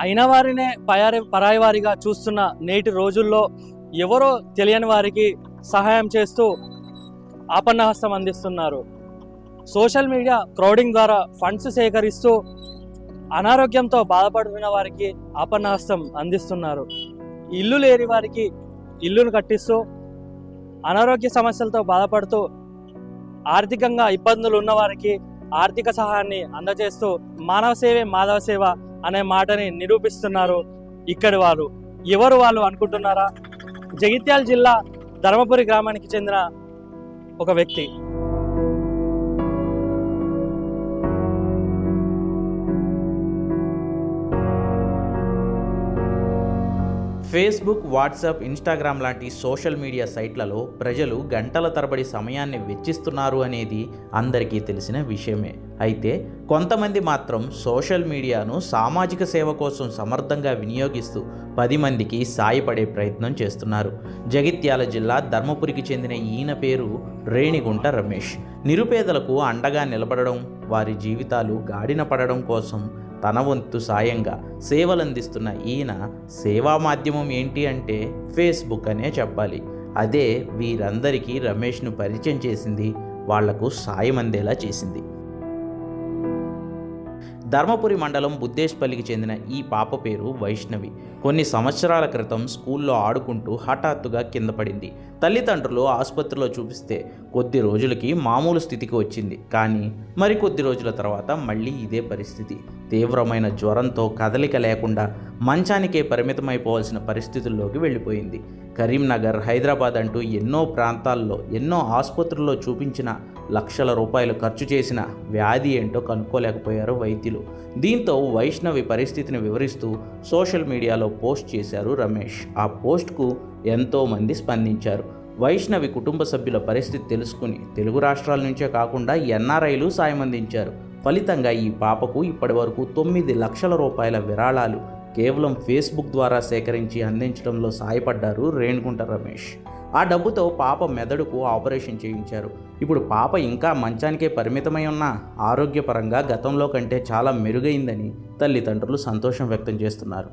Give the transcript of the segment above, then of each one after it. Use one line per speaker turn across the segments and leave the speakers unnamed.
అయిన వారినే పయారి పరాయి వారిగా చూస్తున్న నేటి రోజుల్లో ఎవరో తెలియని వారికి సహాయం చేస్తూ ఆపన్నహస్తం అందిస్తున్నారు. సోషల్ మీడియా క్రౌడింగ్ ద్వారా ఫండ్స్ సేకరిస్తూ అనారోగ్యంతో బాధపడుతున్న వారికి ఆపన్నహస్తం అందిస్తున్నారు. ఇల్లు లేని వారికి ఇల్లును కట్టిస్తూ అనారోగ్య సమస్యలతో బాధపడుతూ ఆర్థికంగా ఇబ్బందులు ఉన్న వారికి ఆర్థిక సహాయాన్ని అందజేస్తూ మానవ సేవే మాధవ సేవ అనే మాటని నిరూపిస్తున్నారు ఇక్కడి వారు. ఎవరు వాళ్ళు అనుకుంటున్నారా? జగిత్యాల జిల్లా ధర్మపురి గ్రామానికి చెందిన ఒక వ్యక్తి.
ఫేస్బుక్ వాట్సాప్ ఇన్స్టాగ్రామ్ లాంటి సోషల్ మీడియా సైట్లలో ప్రజలు గంటల తరబడి సమయాన్ని వెచ్చిస్తున్నారు అనేది అందరికీ తెలిసిన విషయమే. అయితే కొంతమంది మాత్రం సోషల్ మీడియాను సామాజిక సేవ కోసం సమర్థంగా వినియోగిస్తూ పది మందికి సాయపడే ప్రయత్నం చేస్తున్నారు. జగిత్యాల జిల్లా ధర్మపురికి చెందిన ఈయన పేరు రేణిగుంట రమేష్. నిరుపేదలకు అండగా నిలబడడం వారి జీవితాలు గాడిన పడడం కోసం తన వంతు సాయంగా సేవలందిస్తున్న ఈయన సేవా మాధ్యమం ఏంటి అంటే ఫేస్బుక్ అనే చెప్పాలి. అదే వీరందరికీ రమేష్ను పరిచయం చేసింది వాళ్ళకు సాయం అందేలా చేసింది. ధర్మపురి మండలం బుద్దేశ్పల్లికి చెందిన ఈ పాప పేరు వైష్ణవి. కొన్ని సంవత్సరాల క్రితం స్కూల్లో ఆడుకుంటూ హఠాత్తుగా కింద పడింది. తల్లిదండ్రులు ఆసుపత్రిలో చూపిస్తే కొద్ది రోజులకి మామూలు స్థితికి వచ్చింది. కానీ మరికొద్ది రోజుల తర్వాత మళ్ళీ ఇదే పరిస్థితి. తీవ్రమైన జ్వరంతో కదలిక లేకుండా మంచానికే పరిమితమైపోవాల్సిన పరిస్థితుల్లోకి వెళ్ళిపోయింది. కరీంనగర్ హైదరాబాద్ అంటూ ఎన్నో ప్రాంతాల్లో ఎన్నో ఆసుపత్రుల్లో చూపించిన లక్షల రూపాయలు ఖర్చు చేసిన వ్యాధి ఏంటో కనుక్కోలేకపోయారు వైద్యులు. దీంతో వైష్ణవి పరిస్థితిని వివరిస్తూ సోషల్ మీడియాలో పోస్ట్ చేశారు రమేష్. ఆ పోస్ట్కు ఎంతోమంది స్పందించారు. వైష్ణవి కుటుంబ సభ్యుల పరిస్థితి తెలుసుకుని తెలుగు రాష్ట్రాల నుంచే కాకుండా ఎన్ఆర్ఐలు సాయం అందించారు. ఫలితంగా ఈ పాపకు ఇప్పటివరకు తొమ్మిది లక్షల రూపాయల విరాళాలు కేవలం ఫేస్బుక్ ద్వారా సేకరించి అందించడంలో సాయపడ్డారు రేణుగుంట రమేష్. ఆ డబ్బుతో పాప మెదడుకు ఆపరేషన్ చేయించారు. ఇప్పుడు పాప ఇంకా మంచానికే పరిమితమై ఉన్న ఆరోగ్యపరంగా గతంలో కంటే చాలా మెరుగైందని తల్లిదండ్రులు సంతోషం వ్యక్తం చేస్తున్నారు.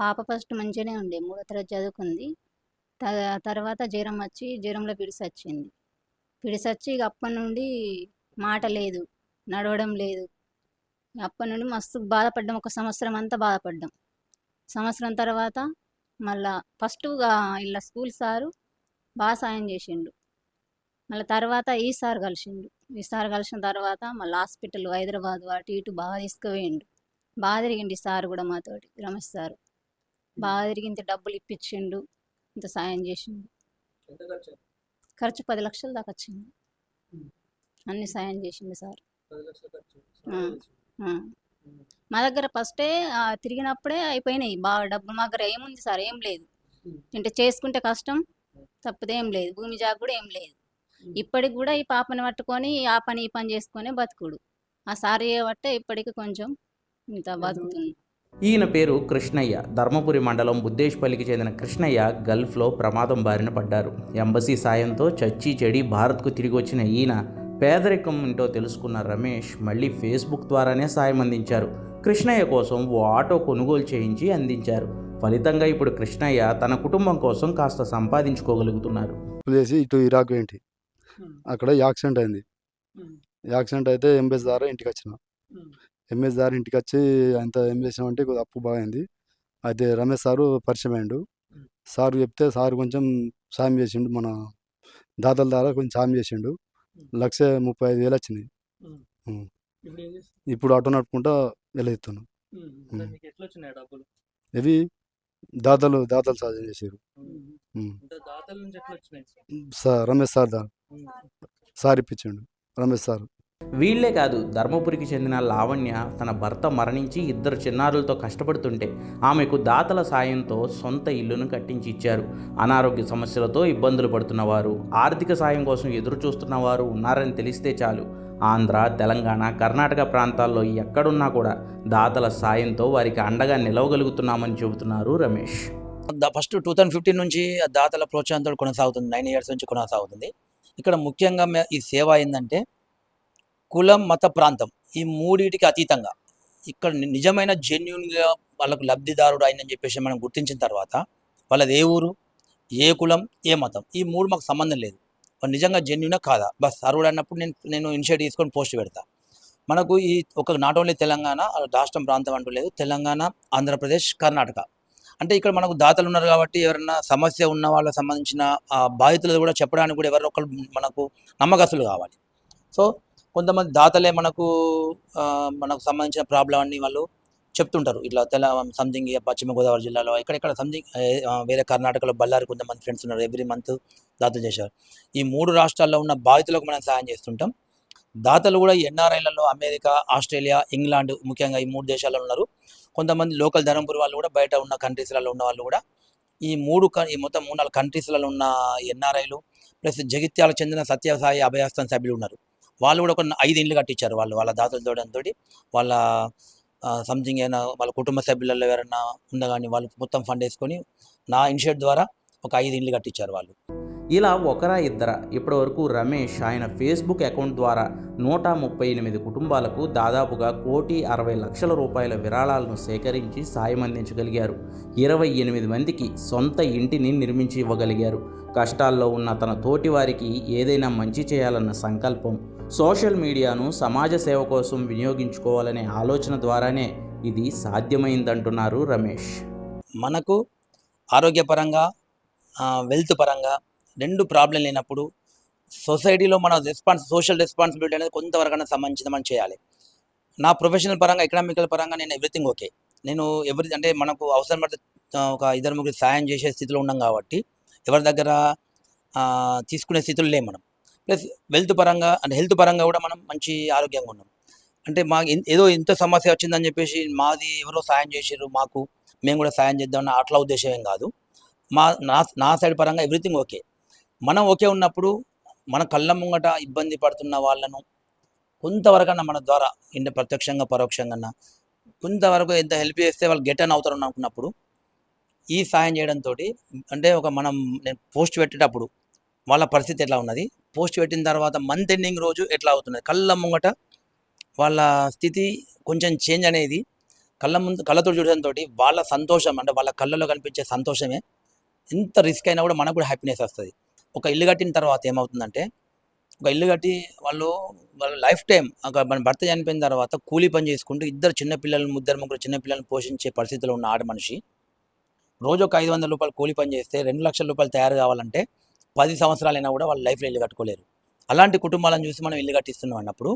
పాప ఫస్ట్ మంచిగానే ఉండే మూడో తరగతి చదువుకుంది. త- తర్వాత జ్వరం వచ్చి జ్వరంలో పిడిసి వచ్చింది. పిడిసి వచ్చి ఇక అప్పటి నుండి మాట లేదు నడవడం లేదు. అప్పటి నుండి మస్తు బాధపడ్డాం ఒక సంవత్సరం అంతా బాధపడ్డాం. సంవత్సరం తర్వాత మళ్ళా ఫస్ట్గా ఇలా స్కూల్ సారు బాగా సాయం చేసిండు. మళ్ళీ తర్వాత ఈ సార్ కలిసిండు. ఈ సార్ కలిసిన తర్వాత మళ్ళీ హాస్పిటల్ హైదరాబాద్ అటు ఇటు బాగా తీసుకుపోయిండు. బాగా తిరిగిండు సార్ కూడా మాతోటి రమేష్ సార్. బాగా తిరిగి ఇంత డబ్బులు ఇప్పించిండు ఇంత సాయం చేసిండు. ఖర్చు? పది లక్షల దాకా వచ్చింది. అన్ని సాయం చేసిండు సార్. మా దగ్గర ఫస్టే తిరిగినప్పుడే అయిపోయినాయి. బాగా డబ్బులు మా దగ్గర ఏముంది సార్ ఏం లేదు. అంటే చేసుకుంటే కష్టం తప్పదు లేదు. భూమి జాగ కూడా ఏం లేదు. ఇప్పటికి కూడా ఈ పాపని పట్టుకొని ఆ పని ఈ పని చేసుకొని బతుకుడు. ఆ సార్ చేయబట్టే ఇప్పటికి కొంచెం ఇంత బతుకుతుంది.
ఈయన పేరు కృష్ణయ్య. ధర్మపురి మండలం బుద్దేశ్పల్లికి చెందిన కృష్ణయ్య గల్ఫ్లో ప్రమాదం బారిన పడ్డారు. ఎంబసీ సాయంతో చచ్చి చెడి భారత్కు తిరిగి వచ్చిన ఈయన పేదరికం ఏంటో తెలుసుకున్న రమేష్ మళ్ళీ ఫేస్బుక్ ద్వారానే సాయం అందించారు. కృష్ణయ్య కోసం ఓ ఆటో కొనుగోలు చేయించి అందించారు. ఫలితంగా ఇప్పుడు కృష్ణయ్య తన కుటుంబం కోసం కాస్త సంపాదించుకోగలుగుతున్నారు.
చేసి ఇటు ఇరాక్ ఏంటి? అక్కడ యాక్సిడెంట్ అయింది. యాక్సిడెంట్ అయితే ఎంబెస్ ద్వారా ఇంటికి వచ్చిన. ఎంఎస్ ద్వారా ఇంటికి వచ్చి అంత ఏం చేసినామంటే కొద్దిగా అప్పు బాగైంది. అయితే రమేష్ సారు పరిచయం అయ్యిండు. సార్ చెప్తే సార్ కొంచెం సాయం చేసిండు. మన దాతల ద్వారా కొంచెం సాయం చేసిండు. లక్ష ముప్పై ఐదు వేలు వచ్చినాయి. ఇప్పుడు ఆటో నడుపుకుంటా వెళ్ళేస్తాను ఇవి దాతలు దాతలు
ఎట్లా వచ్చినాయి?
సార్ రమేష్ సార్ దా సార్ ఇప్పించిండు. రమేష్ సార్.
వీళ్ళే కాదు ధర్మపురికి చెందిన లావణ్య తన భర్త మరణించి ఇద్దరు చిన్నారులతో కష్టపడుతుంటే ఆమెకు దాతల సాయంతో సొంత ఇల్లును కట్టించి ఇచ్చారు. అనారోగ్య సమస్యలతో ఇబ్బందులు పడుతున్నవారు ఆర్థిక సాయం కోసం ఎదురు చూస్తున్న వారు ఉన్నారని తెలిస్తే చాలు. ఆంధ్ర తెలంగాణ కర్ణాటక ప్రాంతాల్లో ఎక్కడున్నా కూడా దాతల సాయంతో వారికి అండగా నిలవగలుగుతున్నామని చెబుతున్నారు Ramesh.
First two thousand fifteen నుంచి ఆ దాతల ప్రోత్సాహంతో కొనసాగుతుంది. నైన్ ఇయర్స్ నుంచి కొనసాగుతుంది. ఇక్కడ ముఖ్యంగా ఈ సేవ ఏంటంటే కులం మత ప్రాంతం ఈ మూడింటికి అతీతంగా ఇక్కడ నిజమైన జెన్యున్గా వాళ్ళకు లబ్ధిదారుడు అయిందని చెప్పేసి మనం గుర్తించిన తర్వాత వాళ్ళది ఏ ఊరు? ఏ కులం? ఏ మతం? ఈ మూడు మాకు సంబంధం లేదు. వాడు నిజంగా జెన్యునా కాదా? బస్ అర్హుడు అన్నప్పుడు నేను నేను ఇనిషియేటివ్ తీసుకొని పోస్ట్ పెడతా. మనకు ఈ ఒక నాట్ ఓన్లీ తెలంగాణ రాష్ట్రం ప్రాంతం అంటూ లేదు తెలంగాణ ఆంధ్రప్రదేశ్ కర్ణాటక. అంటే ఇక్కడ మనకు దాతలు ఉన్నారు కాబట్టి ఎవరైనా సమస్య ఉన్న వాళ్ళకి సంబంధించిన బాధితులు కూడా చెప్పడానికి కూడా ఎవరో ఒకరు మనకు నమ్మకస్తులు కావాలి. సో కొంతమంది దాతలే మనకు మనకు సంబంధించిన ప్రాబ్లం అన్ని వాళ్ళు చెప్తుంటారు. ఇట్లా తెల సంథింగ్ పశ్చిమ గోదావరి జిల్లాలో ఎక్కడెక్కడ సంథింగ్ వేరే కర్ణాటకలో బళ్ళారి కొంతమంది ఫ్రెండ్స్ ఉన్నారు. ఎవ్రీ మంత్ దాతలు చేశారు. ఈ మూడు రాష్ట్రాల్లో ఉన్న బాధితులకు మనం సాయం చేస్తుంటాం. దాతలు కూడా ఎన్ఆర్ఐలలో అమెరికా ఆస్ట్రేలియా ఇంగ్లాండ్ ముఖ్యంగా ఈ మూడు దేశాల్లో ఉన్నారు. కొంతమంది లోకల్ ధర్మపురి వాళ్ళు కూడా బయట ఉన్న కంట్రీస్లలో ఉన్న వాళ్ళు కూడా ఈ మూడు ఈ మొత్తం మూడు నాలుగు కంట్రీస్లలో ఉన్న ఎన్ఆర్ఐలు ప్లస్ జగిత్యాలకు చెందిన సత్యసాయి అభయాస్తం సభ్యులు ఉన్నారు. వాళ్ళు కూడా ఒక ఐదు ఇండ్లు కట్టించారు వాళ్ళు వాళ్ళ దాతలతో వాళ్ళ సంథింగ్ అయినా వాళ్ళ కుటుంబ సభ్యులలో ఎవరైనా ఉందా కానీ వాళ్ళు మొత్తం ఫండ్ వేసుకొని నా ఇన్షియేట్ ద్వారా ఒక ఐదు ఇండ్లు కట్టించారు వాళ్ళు.
ఇలా ఒకరా ఇద్దరా ఇప్పటివరకు రమేష్ ఆయన ఫేస్బుక్ అకౌంట్ ద్వారా నూట ముప్పై ఎనిమిది కుటుంబాలకు దాదాపుగా కోటి అరవై లక్షల రూపాయల విరాళాలను సేకరించి సాయం అందించగలిగారు. ఇరవై ఎనిమిది మందికి సొంత ఇంటిని నిర్మించి ఇవ్వగలిగారు కష్టాల్లో ఉన్న తన తోటి వారికి ఏదైనా మంచి చేయాలన్న సంకల్పం సోషల్ మీడియాను సమాజ సేవ కోసం వినియోగించుకోవాలనే ఆలోచన ద్వారానే ఇది సాధ్యమైందంటున్నారు రమేష్.
మనకు ఆరోగ్యపరంగా వెల్త్ పరంగా రెండు ప్రాబ్లం లేనప్పుడు సొసైటీలో మన రెస్పాన్స్ సోషల్ రెస్పాన్సిబిలిటీ అనేది కొంతవరకైనా సంబంధించిన మనం చేయాలి. నా ప్రొఫెషనల్ పరంగా ఎకనామికల్ పరంగా నేను ఎవ్రీథింగ్ ఓకే. నేను ఎవరి అంటే మనకు అవసరం పడితే ఒక ఇద్దరు ముగ్గురు సాయం చేసే స్థితిలో ఉన్నాం కాబట్టి ఎవరి దగ్గర తీసుకునే స్థితిలో లేం మనం. ప్లస్ వెల్త్ పరంగా అంటే హెల్త్ పరంగా కూడా మనం మంచి ఆరోగ్యంగా ఉన్నాం. అంటే మా ఏదో ఇంత సమస్య వచ్చిందని చెప్పేసి మాది ఎవరో సాయం చేసారు మాకు మేము కూడా సాయం చేద్దామన్న అట్లా ఉద్దేశం ఏం కాదు. మా నా నా సైడ్ పరంగా ఎవ్రీథింగ్ ఓకే. మనం ఓకే ఉన్నప్పుడు మన కళ్ళ ముంగట ఇబ్బంది పడుతున్న వాళ్ళను కొంతవరకన్నా మన ద్వారా ఇంత ప్రత్యక్షంగా పరోక్షంగా కొంతవరకు ఎంత హెల్ప్ చేస్తే వాళ్ళు గెట్ అని అవుతారు అనుకున్నప్పుడు ఈ సాయం చేయడంతో అంటే ఒక మనం నేను పోస్ట్ పెట్టేటప్పుడు వాళ్ళ పరిస్థితి ఎట్లా ఉన్నది? పోస్ట్ పెట్టిన తర్వాత మంత్ ఎండింగ్ రోజు ఎట్లా అవుతున్నది? కళ్ళ ముంగట వాళ్ళ స్థితి కొంచెం చేంజ్ అనేది కళ్ళ ముందు కళ్ళతో చూడడంతో వాళ్ళ సంతోషం అంటే వాళ్ళ కళ్ళలో కనిపించే సంతోషమే ఎంత రిస్క్ అయినా కూడా మనకు కూడా హ్యాపీనెస్ వస్తుంది. ఒక ఇల్లు కట్టిన తర్వాత ఏమవుతుందంటే ఒక ఇల్లు కట్టి వాళ్ళు వాళ్ళ లైఫ్ టైం ఒక మన భర్త చనిపోయిన తర్వాత కూలీ పని చేసుకుంటూ ఇద్దరు చిన్నపిల్లలు ముద్దరు ముగ్గురు చిన్నపిల్లలను పోషించే పరిస్థితిలో ఉన్న ఆడ మనిషి రోజు ఒక ఐదు వందల రూపాయలు కూలీ పని చేస్తే రెండు లక్షల రూపాయలు తయారు కావాలంటే పది సంవత్సరాలైనా కూడా వాళ్ళ లైఫ్లో ఇల్లు కట్టుకోలేరు. అలాంటి కుటుంబాలను చూసి మనం ఇల్లు కట్టిస్తున్నాం అన్నప్పుడు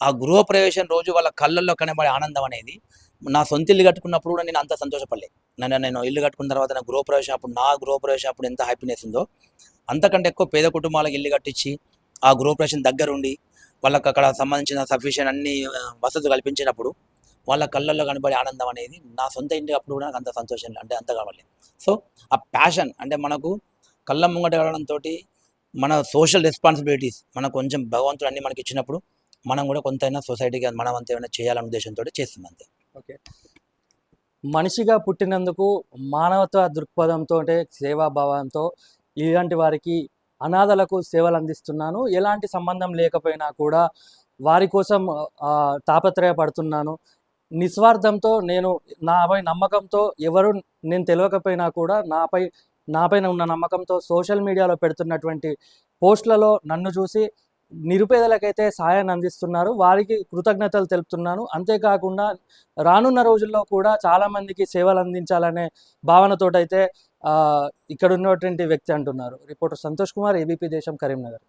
ఆ గృహప్రవేశం రోజు వాళ్ళ కళ్ళల్లో కనబడే ఆనందం అనేది నా సొంత ఇల్లు కట్టుకున్నప్పుడు కూడా నేను అంత సంతోషపడలే. నన్ను నేను ఇల్లు కట్టుకున్న తర్వాత నా గృహప్రవేశం అప్పుడు నా గృహప్రవేశం అప్పుడు ఎంత హ్యాపీనెస్ ఉందో అంతకంటే ఎక్కువ పేద కుటుంబాలకు ఇల్లు కట్టించి ఆ గృహప్రవేశం దగ్గరుండి వాళ్ళకి అక్కడ సంబంధించిన సఫిషియెంట్ అన్ని వసతులు కల్పించినప్పుడు వాళ్ళ కళ్ళల్లో కనబడే ఆనందం అనేది నా సొంత ఇంటి అప్పుడు కూడా నాకు అంత సంతోషం అంటే అంత కావాలి సో ఆ ప్యాషన్ అంటే మనకు కళ్ళ ముంగట కలడంతో మన సోషల్ రెస్పాన్సిబిలిటీస్ మనకు కొంచెం భగవంతుడు అన్ని మనకి ఇచ్చినప్పుడు మనం కూడా కొంతైనా సొసైటీకి మనం అంత ఏమైనా చేయాలనే ఉద్దేశంతో చేస్తుంది అంతే. ఓకే.
మనిషిగా పుట్టినందుకు మానవత్వ దృక్పథంతో సేవాభావంతో ఇలాంటి వారికి అనాథలకు సేవలు అందిస్తున్నాను ఎలాంటి సంబంధం లేకపోయినా కూడా వారి కోసం తాపత్రయపడుతున్నాను. నిస్వార్థంతో నేను నాపై నమ్మకంతో ఎవరు నేను తెలియకపోయినా కూడా నాపై నాపైన ఉన్న నమ్మకంతో సోషల్ మీడియాలో పెడుతున్నటువంటి పోస్టులలో నన్ను చూసి నిరుపేదలకైతే సహాయాన్ని అందిస్తున్నారు. వారికి కృతజ్ఞతలు తెలుపుతున్నాను. అంతేకాకుండా రానున్న రోజుల్లో కూడా చాలామందికి సేవలు అందించాలనే భావనతోటైతే ఇక్కడ ఉన్నటువంటి వ్యక్తి అంటున్నారు. రిపోర్టర్ సంతోష్ కుమార్ ఏబీపీ దేశం కరీంనగర్.